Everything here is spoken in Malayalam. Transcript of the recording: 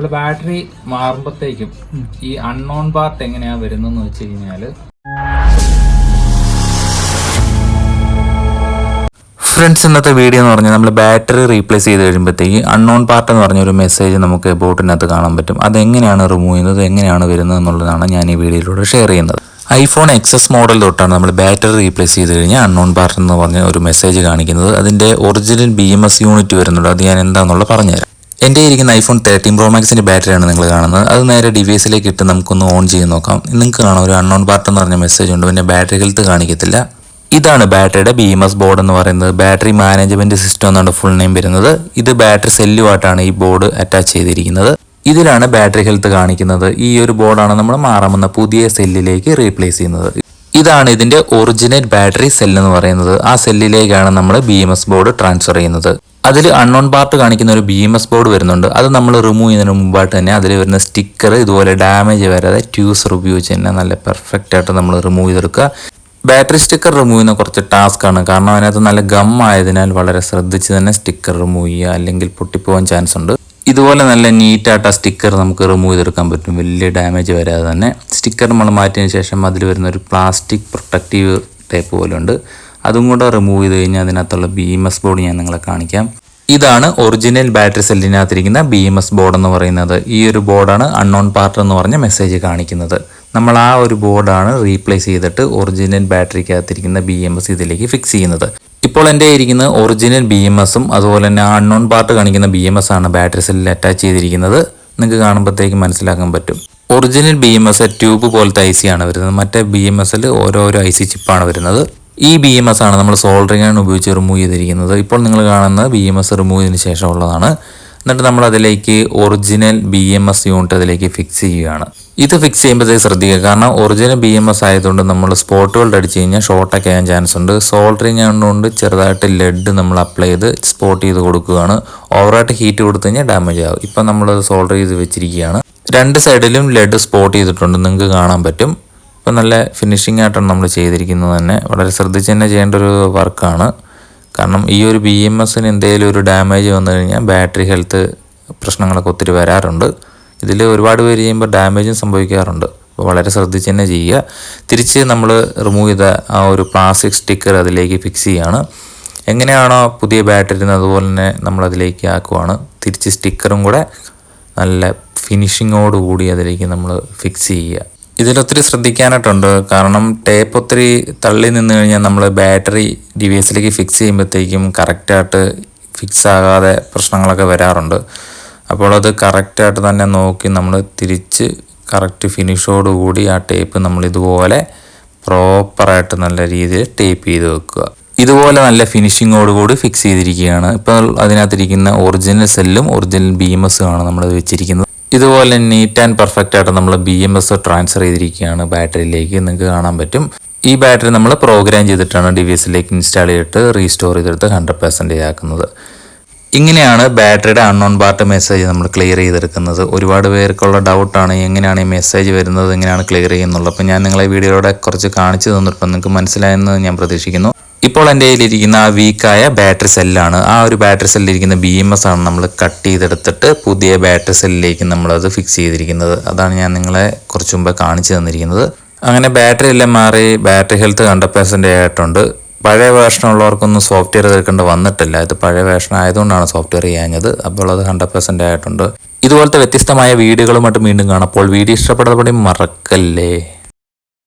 നമ്മൾ ബാറ്ററി മാറുമ്പോഴത്തേക്കും ഈ അൺനോൺ പാർട്ട് എങ്ങനെയാ വരുന്നതെന്ന് വെച്ച് കഴിഞ്ഞാൽ ഫ്രണ്ട്സ് ഇന്നത്തെ വീഡിയോ എന്ന് പറഞ്ഞാൽ നമ്മൾ ബാറ്ററി റീപ്ലേസ് ചെയ്ത് കഴിയുമ്പോഴത്തേക്ക് അൺനോൺ പാർട്ട് എന്ന് പറഞ്ഞ ഒരു മെസ്സേജ് നമുക്ക് ബോട്ടിനകത്ത് കാണാൻ പറ്റും. അതെങ്ങനെയാണ് റിമൂവ് ചെയ്യുന്നത്? എങ്ങനെയാണ് വരുന്നത് എന്നുള്ളതാണ് ഞാൻ ഈ വീഡിയോയിലൂടെ ഷെയർ ചെയ്യുന്നത്. ഐഫോൺ എക്സസ് മോഡൽ തൊട്ടാണ് നമ്മൾ ബാറ്ററി റീപ്ലേസ് ചെയ്ത് കഴിഞ്ഞാൽ അൺനോൺ പാർട്ട് എന്ന് പറഞ്ഞ ഒരു മെസ്സേജ് കാണിക്കുന്നത്. അതിന്റെ original B M S unit വരുന്നുണ്ട്. അത് ഞാൻ എന്താണെന്നുള്ള പറഞ്ഞുതരാം. എന്റെ ഇരിക്കുന്ന ഐഫോൺ തേർട്ടീൻ പ്രോ മാക്സിന്റെ ബാറ്ററിയാണ് നിങ്ങൾ കാണുന്നത്. അത് നേരെ ഡിവൈസിലേക്ക് ഇട്ട് നമുക്കൊന്ന് ഓൺ ചെയ്ത് നോക്കാം. നിങ്ങൾക്ക് കാണാം ഒരു അൺനോൺ പാർട്ട് എന്ന് പറഞ്ഞ മെസ്സേജ് ഉണ്ട്. പിന്നെ ബാറ്ററി ഹെൽത്ത് കാണിക്കത്തില്ല. ഇതാണ് ബാറ്ററിയുടെ ബി എം എസ് ബോർഡ് എന്ന് പറയുന്നത്. ബാറ്ററി മാനേജ്മെന്റ് സിസ്റ്റം എന്നാണ് ഫുൾ നെയിം വരുന്നത്. ഇത് ബാറ്ററി സെല്ലുമായിട്ടാണ് ഈ ബോർഡ് അറ്റാച്ച് ചെയ്തിരിക്കുന്നത്. ഇതിലാണ് ബാറ്ററി ഹെൽത്ത് കാണിക്കുന്നത്. ഈ ഒരു ബോർഡാണ് നമ്മൾ മാറാമെന്ന പുതിയ സെല്ലിലേക്ക് റീപ്ലേസ് ചെയ്യുന്നത്. ഇതാണ് ഇതിന്റെ ഒറിജിനൽ ബാറ്ററി സെൽ എന്ന് പറയുന്നത്. ആ സെല്ലിലേക്കാണ് നമ്മൾ ബി ബോർഡ് ട്രാൻസ്ഫർ ചെയ്യുന്നത്. അതിൽ അൺനോൺ പാർട്ട് കാണിക്കുന്ന ഒരു ബി എം എസ് ബോർഡ് വരുന്നുണ്ട്. അത് നമ്മൾ റിമൂവ് ചെയ്യുന്നതിന് മുമ്പായിട്ട് തന്നെ അതിൽ വരുന്ന സ്റ്റിക്കർ ഇതുപോലെ ഡാമേജ് വരാതെ ട്യൂസർ ഉപയോഗിച്ച് തന്നെ നല്ല പെർഫെക്റ്റ് ആയിട്ട് നമ്മൾ റിമൂവ് ചെയ്തെടുക്കുക. ബാറ്ററി സ്റ്റിക്കർ റിമൂവ് ചെയ്യുന്ന കുറച്ച് ടാസ്ക് ആണ്. കാരണം അതിനകത്ത് നല്ല ഗം ആയതിനാൽ വളരെ ശ്രദ്ധിച്ച് തന്നെ സ്റ്റിക്കർ റിമൂവ് ചെയ്യുക അല്ലെങ്കിൽ പൊട്ടിപ്പോകാൻ ചാൻസ് ഉണ്ട്. ഇതുപോലെ നല്ല നീറ്റായിട്ട് ആ സ്റ്റിക്കർ നമുക്ക് റിമൂവ് ചെയ്തെടുക്കാൻ പറ്റും. വലിയ ഡാമേജ് വരാതെ തന്നെ. സ്റ്റിക്കർ നമ്മൾ മാറ്റിയതിന് ശേഷം അതിൽ വരുന്ന ഒരു പ്ലാസ്റ്റിക് പ്രൊട്ടക്റ്റീവ് ടൈപ്പ് ഉണ്ട് അതും കൂടെ റിമൂവ് ചെയ്ത് കഴിഞ്ഞാൽ അതിനകത്തുള്ള ബി എം എസ് ബോർഡ് ഞാൻ നിങ്ങളെ കാണിക്കാം. ഇതാണ് ഒറിജിനൽ ബാറ്ററി സെല്ലിനകത്തിരിക്കുന്ന ബി എം എസ് ബോർഡ് എന്ന് പറയുന്നത്. ഈ ഒരു ബോർഡാണ് അൺനോൺ പാർട്ട് എന്ന് പറഞ്ഞ മെസ്സേജ് കാണിക്കുന്നത്. നമ്മൾ ആ ഒരു ബോർഡാണ് റീപ്ലേസ് ചെയ്തിട്ട് ഒറിജിനൽ ബാറ്ററിക്കകത്തിരിക്കുന്ന ബി എം എസ് ഇതിലേക്ക് ഫിക്സ് ചെയ്യുന്നത്. ഇപ്പോൾ എന്റെ ഇരിക്കുന്ന ഒറിജിനൽ ബി എം എസും അതുപോലെ തന്നെ അൺനോൺ പാർട്ട് കാണിക്കുന്ന ബി എം എസ് ആണ് ബാറ്ററി സെല്ലിൽ അറ്റാച്ച് ചെയ്തിരിക്കുന്നത്. നിങ്ങൾക്ക് കാണുമ്പോഴത്തേക്ക് മനസ്സിലാക്കാൻ പറ്റും. Original B M S tube പോലത്തെ ഐ സി ആണ് വരുന്നത്. മറ്റേ ബി എം എസിൽ ഓരോരോ ഐ സി ചിപ്പാണ് വരുന്നത്. ഈ ബി എം എസ് ആണ് നമ്മൾ സോൾഡറിംഗ് ആണ് ഉപയോഗിച്ച് റിമൂവ് ചെയ്തിരിക്കുന്നത്. ഇപ്പോൾ നിങ്ങൾ കാണുന്നത് ബി എം എസ് റിമൂവ് ചെയ്തതിന് ശേഷമുള്ളതാണ്. എന്നിട്ട് നമ്മൾ അതിലേക്ക് original B M S unit അതിലേക്ക് ഫിക്സ് ചെയ്യുകയാണ്. ഇത് ഫിക്സ് ചെയ്യുമ്പോഴത്തേക്ക് ശ്രദ്ധിക്കുക. കാരണം ഒറിജിനൽ ബി എം എസ് ആയതുകൊണ്ട് നമ്മൾ സ്പോട്ടുകളുടെ അടിച്ച് കഴിഞ്ഞാൽ ഷോർട്ടൊക്കെ ആകാൻ ചാൻസ് ഉണ്ട്. സോൾഡറിങ് ആയതുകൊണ്ട് ചെറുതായിട്ട് ലെഡ് നമ്മൾ അപ്ലൈ ചെയ്ത് സ്പോട്ട് ചെയ്ത് കൊടുക്കുകയാണ്. ഓവറായിട്ട് ഹീറ്റ് കൊടുത്തു കഴിഞ്ഞാൽ ഡാമേജ് ആകും ഇപ്പം നമ്മൾ സോൾഡർ ചെയ്ത് വെച്ചിരിക്കുകയാണ്. രണ്ട് സൈഡിലും ലെഡ് സ്പോട്ട് ചെയ്തിട്ടുണ്ട്. നിങ്ങൾക്ക് കാണാൻ പറ്റും. ഇപ്പം നല്ല ഫിനിഷിംഗ് ആയിട്ടാണ് നമ്മൾ ചെയ്തിരിക്കുന്നത് തന്നെ. വളരെ ശ്രദ്ധിച്ച് തന്നെ ചെയ്യേണ്ട ഒരു വർക്കാണ് കാരണം ഈ ഒരു ബി എം എസിന് എന്തെങ്കിലും ഒരു ഡാമേജ് വന്നു കഴിഞ്ഞാൽ ബാറ്ററി ഹെൽത്ത് പ്രശ്നങ്ങളൊക്കെ ഒത്തിരി വരാറുണ്ട്. ഇതിൽ ഒരുപാട് പേര് ചെയ്യുമ്പോൾ ഡാമേജും സംഭവിക്കാറുണ്ട്. അപ്പോൾ വളരെ ശ്രദ്ധിച്ച് തന്നെ ചെയ്യുക. തിരിച്ച് നമ്മൾ റിമൂവ് ചെയ്ത ആ ഒരു പ്ലാസ്റ്റിക് സ്റ്റിക്കർ അതിലേക്ക് ഫിക്സ് ചെയ്യുകയാണ് എങ്ങനെയാണോ പുതിയ ബാറ്ററി അതുപോലെ തന്നെ നമ്മൾ അതിലേക്ക് ആക്കുവാണ്. തിരിച്ച് സ്റ്റിക്കറും കൂടെ നല്ല ഫിനിഷിങ്ങോട് കൂടി അതിലേക്ക് നമ്മൾ ഫിക്സ് ചെയ്യുക. ഇതിലൊത്തിരി ശ്രദ്ധിക്കാനായിട്ടുണ്ട്. കാരണം ടേപ്പ് ഒത്തിരി തള്ളി നിന്ന് കഴിഞ്ഞാൽ നമ്മൾ ബാറ്ററി ഡിവൈസിലേക്ക് ഫിക്സ് ചെയ്യുമ്പോഴത്തേക്കും കറക്റ്റായിട്ട് ഫിക്സ് ആകാതെ പ്രശ്നങ്ങളൊക്കെ വരാറുണ്ട്. അപ്പോൾ അത് കറക്റ്റായിട്ട് തന്നെ നോക്കി നമ്മൾ തിരിച്ച് കറക്റ്റ് ഫിനിഷോടുകൂടി ആ ടേപ്പ് നമ്മൾ ഇതുപോലെ പ്രോപ്പറായിട്ട് നല്ല രീതിയിൽ ടേപ്പ് ചെയ്ത് വെക്കുക. ഇതുപോലെ നല്ല ഫിനിഷിങ്ങോട് കൂടി ഫിക്സ് ചെയ്തിരിക്കുകയാണ്. ഇപ്പോൾ അതിനകത്തിരിക്കുന്ന ഒറിജിനൽ സെല്ലും ഒറിജിനൽ ബീമസുമാണ് നമ്മൾ വെച്ചിരിക്കുന്നത്. ഇതുപോലെ നീറ്റ് ആൻഡ് പെർഫെക്റ്റ് ആയിട്ട് നമ്മൾ ബി എം എസ് ട്രാൻസ്ഫർ ചെയ്തിരിക്കുകയാണ് ബാറ്ററിയിലേക്ക്. നിങ്ങൾക്ക് കാണാൻ പറ്റും. ഈ ബാറ്ററി നമ്മൾ പ്രോഗ്രാം ചെയ്തിട്ടാണ് ഡി വി എസിലേക്ക് ഇൻസ്റ്റാൾ ചെയ്തിട്ട് റീസ്റ്റോർ ചെയ്തെടുത്ത് ഹൺഡ്രഡ് പെർസെന്റേജ് ആക്കുന്നത് ഇങ്ങനെയാണ് ബാറ്ററിയുടെ അൺനോൺ പാർട്ട് മെസ്സേജ് നമ്മൾ ക്ലിയർ ചെയ്തെടുക്കുന്നത്. ഒരുപാട് പേർക്കുള്ള ഡൗട്ടാണ് എങ്ങനെയാണ് ഈ മെസ്സേജ് വരുന്നത് എങ്ങനെയാണ് ക്ലിയർ ചെയ്യുന്നുള്ളത് അപ്പോൾ ഞാൻ നിങ്ങളെ വീഡിയോയുടെ കുറച്ച് കാണിച്ചു തന്നിട്ടുണ്ട്. നിങ്ങൾക്ക് മനസ്സിലായെന്ന് ഞാൻ പ്രതീക്ഷിക്കുന്നു. ഇപ്പോൾ എന്റെ കയ്യിലിരിക്കുന്ന ആ വീക്കായ ബാറ്ററി സെല്ലാണ് ആ ഒരു ബാറ്ററി സെല്ലിരിക്കുന്ന ബി എം എസ് ആണ് നമ്മൾ കട്ട് ചെയ്തെടുത്തിട്ട് പുതിയ ബാറ്ററി സെല്ലിലേക്ക് നമ്മളത് ഫിക്സ് ചെയ്തിരിക്കുന്നത്. അതാണ് ഞാൻ നിങ്ങളെ കുറച്ച് മുമ്പ് കാണിച്ചു തന്നിരിക്കുന്നത്. അങ്ങനെ ബാറ്ററി എല്ലാം മാറി ബാറ്ററി ഹെൽത്ത് ഹൺഡ്രഡ് പെർസെന്റേജ് ആയിട്ടുണ്ട്. പഴയ വേർഷൻ ഉള്ളവർക്കൊന്നും സോഫ്റ്റ്വെയർ തീർക്കേണ്ട വന്നിട്ടില്ല. ഇത് പഴയ വേർഷൻ ആയതുകൊണ്ടാണ് സോഫ്റ്റ്വെയർ ചെയ്യാഞ്ഞത്. അപ്പോൾ അത് ഹൺഡ്രഡ് പെർസെന്റ് ആയിട്ടുണ്ട്. ഇതുപോലത്തെ വ്യത്യസ്തമായ വീഡിയോകളുമായിട്ട് വീണ്ടും കാണാം. അപ്പോൾ വീഡിയോ ഇഷ്ടപ്പെട്ടതോടെ മറക്കല്ലേ?